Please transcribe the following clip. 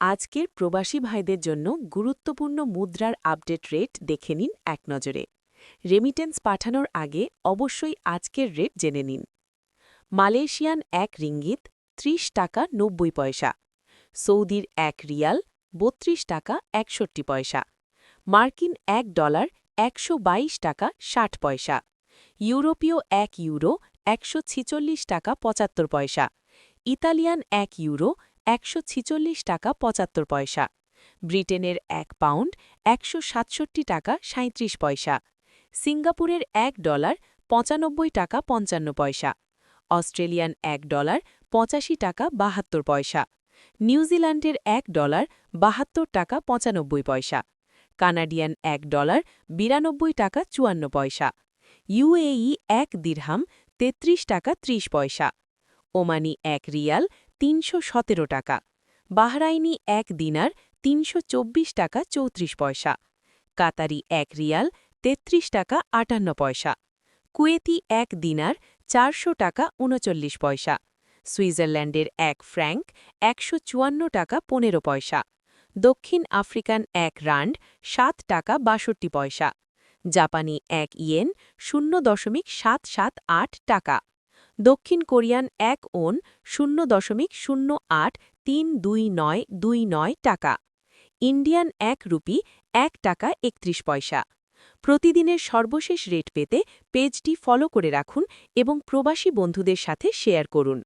আজকের প্রবাসী ভাইদের জন্য গুরুত্বপূর্ণ মুদ্রার আপডেট রেট দেখে নিন এক নজরে। রেমিটেন্স পাঠানোর আগে অবশ্যই আজকের রেট জেনে নিন। মালয়েশিয়ান এক রিঙ্গিত ৩০ টাকা নব্বই পয়সা, সৌদির এক রিয়াল বত্রিশ টাকা একষট্টি পয়সা, মার্কিন এক ডলার একশো বাইশ টাকা ষাট পয়সা, ইউরোপীয় এক ইউরো একশো ছেচল্লিশ টাকা পঁচাত্তর পয়সা, ইতালিয়ান এক ইউরো একশো টাকা পঁচাত্তর পয়সা। ব্রিটেনের এক পাউন্ড একশো সাতষট্টি টাকা সাঁত্রিশ পয়সা। সিঙ্গাপুরের এক ডলার পঁচানব্বই টাকা পঞ্চান্ন পয়সা। অস্ট্রেলিয়ান এক ডলার পঁচাশি টাকা বাহাত্তর পয়সা। নিউজিল্যান্ডের এক ডলার বাহাত্তর টাকা পঁচানব্বই পয়সা। কানাডিয়ান এক ডলার বিরানব্বই টাকা চুয়ান্ন পয়সা। ইউএই এক দিরহাম ৩৩ টাকা ৩০ পয়সা। ওমানি এক রিয়াল তিনশো সতেরো টাকা, বাহরাইনি এক দিনার তিনশো চব্বিশ টাকা চৌত্রিশ পয়সা, কাতারি এক রিয়াল ৩৩ টাকা আটান্ন পয়সা, কুয়েতি এক দিনার চারশো টাকা উনচল্লিশ পয়সা, সুইজারল্যান্ডের এক ফ্র্যাঙ্ক একশো চুয়ান্ন টাকা পনেরো পয়সা, দক্ষিণ আফ্রিকান এক রান্ড সাত টাকা বাষট্টি পয়সা, জাপানি এক ইয়েন শূন্য দশমিক সাত সাত আট টাকা। দক্ষিণ কোরিয়ান এক ওন শূন্য দশমিক শূন্য আট তিন দুই নয় দুই নয় টাকা। ইন্ডিয়ান এক রুপি এক টাকা একত্রিশ পয়সা। প্রতিদিনের সর্বশেষ রেট পেতে পেজটি ফলো করে রাখুন এবং প্রবাসী বন্ধুদের সাথে শেয়ার করুন।